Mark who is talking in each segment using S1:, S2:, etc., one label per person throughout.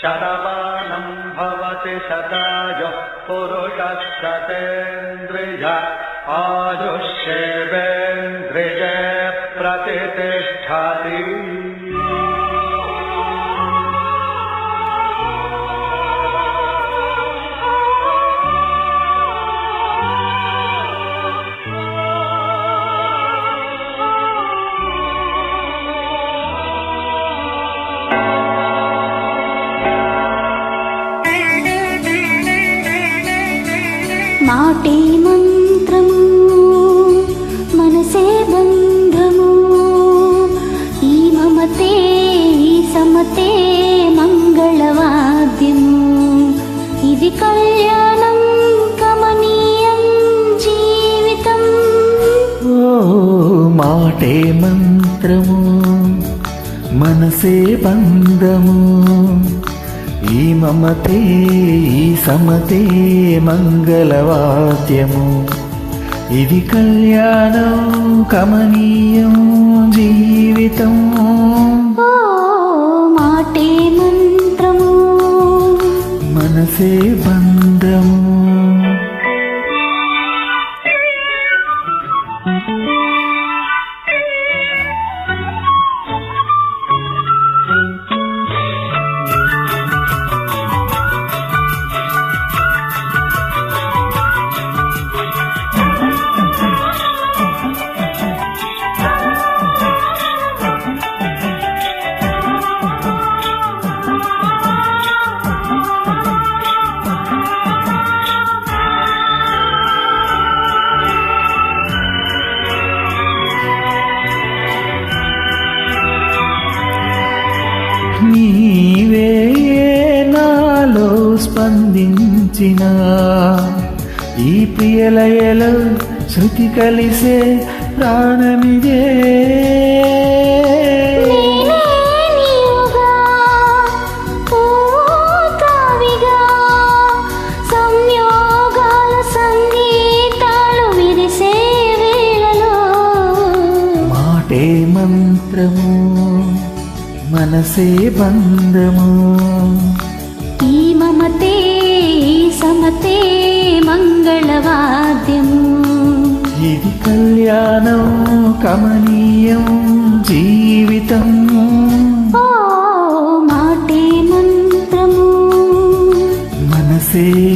S1: शतमानम् भवति शतायुः पुरुषः शतेन्द्रिय आयुष्येवेन्द्रिय प्रतितिष्ठति
S2: మాటే మంత్రము మనసే బంధము. ఈ మమతే ఈ సమతే మంగళవాద్యము. ఇది కళ్యాణం కమనీయం జీవితం.
S3: ఓ మాటే మంత్రము మనసే బంధము. ఈ మమతే ఈ సమతే మంగళవాద్యము. ఇది కళ్యాణం కమనీయం జీవితం.
S2: మాటే మంత్రము.
S3: మనసే బంధము. నీవే నాలో స్పందించిన. ఈ ప్రియలయలో శృతి కలిసే ప్రాణమిదే. మాటే మంత్రము. మనసే బంధము.
S2: ఈ మమతే ఈ సమతే మంగళవాద్యము.
S3: ఇది కళ్యాణం కమనీయం జీవితం.
S2: ఓ మాటే మంత్రము.
S3: మనసే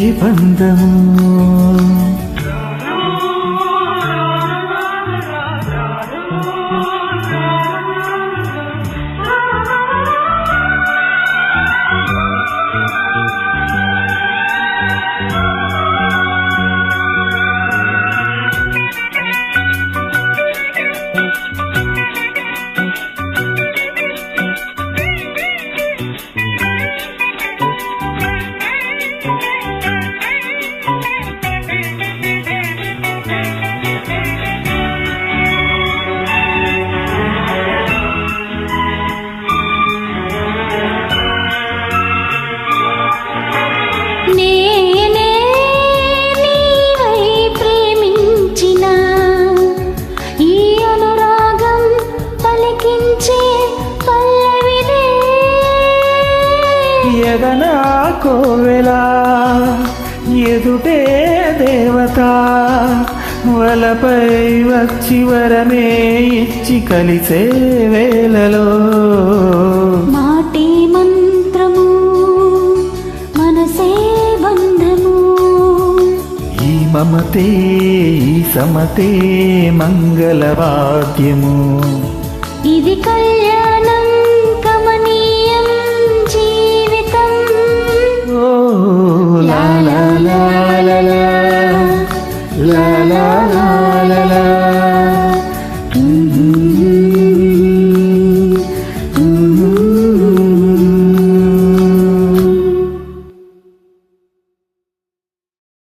S3: ఎదనా కోవెలా ఎదుటే దేవత వలపై వచ్చి వరమే ఇచ్చి కలిసే వేళలో.
S2: మాటే మంత్రము మనసే బంధము.
S3: ఈ మమతే ఈ సమతే మంగళవాద్యము.
S2: ఇది కళ్యాణం